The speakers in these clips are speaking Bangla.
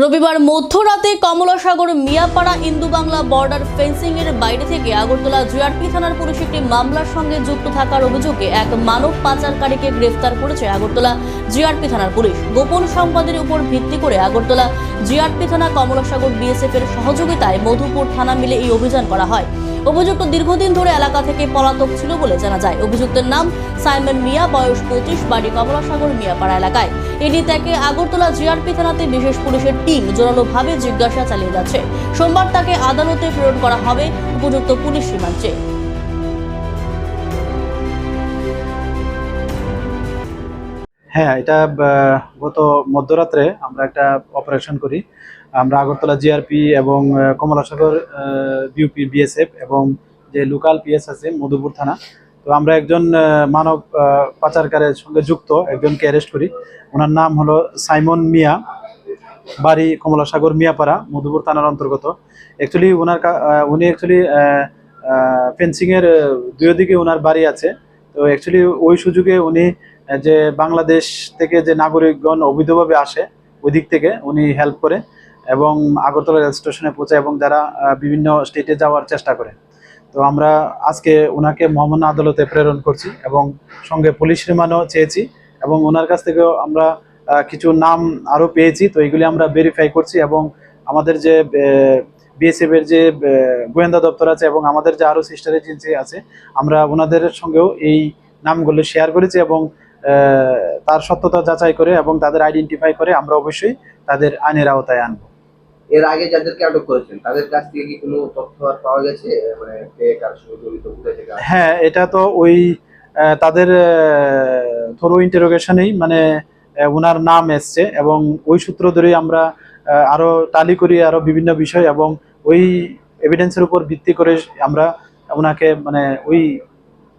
রবিবার মধ্যরাতে Kamalasagar Miyapara Indo Bangla border fencing এর বাইরে থেকে আগরতলা জিআরপি থানার পুলিশ একটি মামলার সঙ্গে যুক্ত থাকার অভিযোগে এক মানব পাচারকারীকে গ্রেফতার করেছে আগরতলা জিআরপি থানার পুলিশ। গোপন সংবাদের উপর ভিত্তি করে আগরতলা জিআরপি থানা কমলাসাগর বিএসএফ এর সহযোগিতায় মধুপুর থানা মিলে এই অভিযান করা হয়। অভিযুক্ত দীর্ঘদিন ধরে এলাকা থেকে পলাতক ছিল বলে জানা যায়। অভিযুক্তের নাম সাইমন মিয়া, বয়স পঁচিশ, বাড়ি কমলাসাগর মিয়াপাড়া এলাকায়। এটি তাকে আগরতলা জিআরপি থানাতে বিশেষ পুলিশের টিম জোরালোভাবে জিজ্ঞাসা চালিয়ে যাচ্ছে। সোমবার তাকে আদালতে প্রেরণ করা হবে উপযুক্ত পুলিশ রিমান্ডে। হ্যাঁ এটা গত মধ্যরাত্রে আমরা একটা অপারেশন করি। আমরা আগরতলা জিআরপি এবং কমলাসাগর বিউপি বিএসএফ এবং যে লোকাল পিএস আছে মধুপুর থানা তো আমরা একজন মানব পাচারকারের সঙ্গে যুক্ত, একজনকে অ্যারেস্ট করি। ওনার নাম হলো সাইমন মিয়া, বাড়ি কমলাসাগর মিয়াপাড়া, মধুপুর থানার অন্তর্গত। অ্যাকচুয়ালি ওনার উনি অ্যাকচুয়ালি ফেন্সিংয়ের দুই দিকে ওনার বাড়ি আছে। তো অ্যাকচুয়ালি ওই সুযোগে উনি যে বাংলাদেশ থেকে যে নাগরিকগণ অবৈধভাবে আসে, ওই দিক থেকে উনি হেল্প করে এবং আগরতলা রেল স্টেশনে পৌঁছায় এবং যারা বিভিন্ন স্টেটে যাওয়ার চেষ্টা করে। তো আমরা আজকে ওনাকে মহামান্য আদালতে প্রেরণ করছি এবং সঙ্গে পুলিশ রিমান্ডও চেয়েছি এবং ওনার কাছ থেকেও আমরা কিছু নাম আরও পেয়েছি। তো এগুলি আমরা ভেরিফাই করছি এবং আমাদের যে বিএসএফ এর যে গোয়েন্দা দপ্তর আছে এবং আমাদের যে আরও সিস্টার এজেন্সি আছে, আমরা ওনাদের সঙ্গেও এই নামগুলো শেয়ার করেছি এবং তার সত্যতা যাচাই করে এবং তাদের আইডেন্টিফাই করে আমরা অবশ্যই তাদের আইনের আওতায় আনব। এর আগে যাদেরকে আটক করেছেন তাদের কাছ থেকে কি কোনো তথ্য আর পাওয়া গেছে? মানে কে কার সঙ্গে জড়িত হ্যাঁ এটা তো ওই তাদের থ্রো ইন্টারোগেশনেই মানে ওনার নাম এসছে এবং ওই সূত্র ধরেই আমরা আহ, আরও টালি করি আরও বিভিন্ন বিষয় এবং ওই এভিডেন্সের উপর ভিত্তি করে আমরা ওনাকে মানে ওই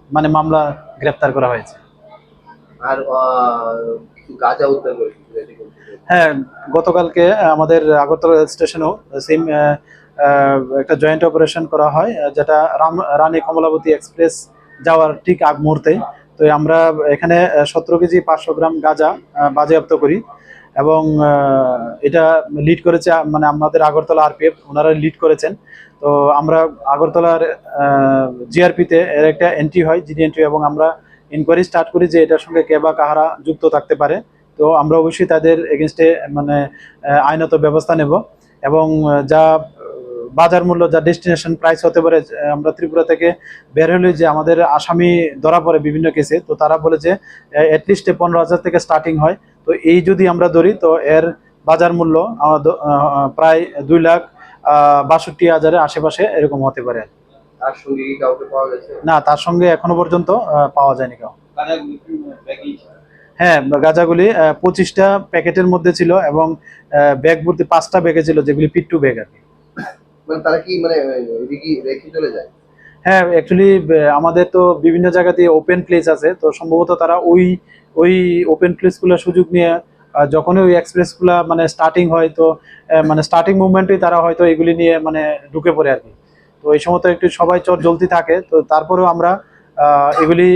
মানে মামলা গ্রেপ্তার করা হয়েছে। আর গাঁজা উদ্ধার হ্যাঁ গতকালকে আমাদের আগরতলা স্টেশনেও সেম একটা জয়েন্ট অপারেশন করা হয়, যেটা রানী কমলাবতী এক্সপ্রেস যাওয়ার ঠিক আগ মুহূর্তে। তো আমরা এখানে সতেরো কেজি পাঁচশো গ্রাম গাঁজা বাজেয়াপ্ত করি। এবং এটা লিড করেছে মানে আমাদের আগরতলা আরপিএফ ওনারা লিড করেছেন। তো আমরা আগরতলার জিআরপিতে এর একটা এন্ট্রি হয় জিডি এন্ট্রি এবং আমরা ইনকোয়ারি স্টার্ট করি যে এটার সঙ্গে কে বা কাহারা যুক্ত থাকতে পারে। তো আমরা অবশ্যই তাদের এগেনস্টে মানে আইনত ব্যবস্থা নেব এবং যা বাজার মূল্য, যা ডেস্টিনেশন প্রাইস হতে পারে আমরা ত্রিপুরা থেকে বের হলে যে আমাদের আসামি ধরা পড়ে বিভিন্ন কেসে তো তারা বলে যে অ্যাটলিস্ট পনেরো হাজার থেকে স্টার্টিং হয়। তো এই যদি আমরা ধরি, তো এর বাজার মূল্য প্রায় দুই লাখ বাষট্টি হাজারের আশেপাশে এরকম হতে পারে। তার সঙ্গে কি কাউকে পাওয়া গেছে? না তার সঙ্গে এখনও পর্যন্ত পাওয়া যায়নি কাউ। হ্যাঁ গাঁজাগুলি পঁচিশটা প্যাকেটের মধ্যে ছিল এবং ব্যাগ ভর্তি পাঁচটা ব্যাগে ছিল যেগুলি পিট্টু ব্যাগ আর কি। মানে তারা কি মানে রেখে চলে যায়? হ্যাঁ অ্যাকচুয়ালি আমাদের তো বিভিন্ন জায়গাতে ওপেন প্লেস আছে তো সম্ভবত তারা ওই ওই ওপেন প্লেসগুলোর সুযোগ নিয়ে যখনই ওই এক্সপ্রেসগুলো মানে স্টার্টিং হয় তো মানে স্টার্টিং মুভমেন্টেই তারা হয়তো এগুলি নিয়ে মানে ঢুকে পড়ে আর কি। তো এই সময় একটু সবাই চট জ্বলতি থাকে, তো তারপরেও আমরা এগুলি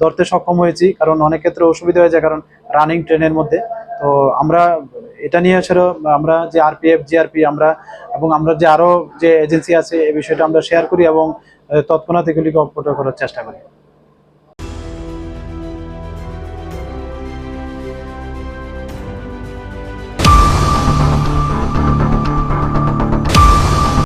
ধরতে সক্ষম হয়েছি, কারণ অনেক ক্ষেত্রে অসুবিধা হয়েছে কারণ রানিং ট্রেনের মধ্যে। তো আমরা এটা নিয়ে আসলে আমরা যে আরপিএফ জিআরপি আমরা, এবং আমরা যে আরও যে এজেন্সি আছে, এই বিষয়টা আমরা শেয়ার করি এবং তৎক্ষণাৎ এগুলিকে অপরাধ করার চেষ্টা করি।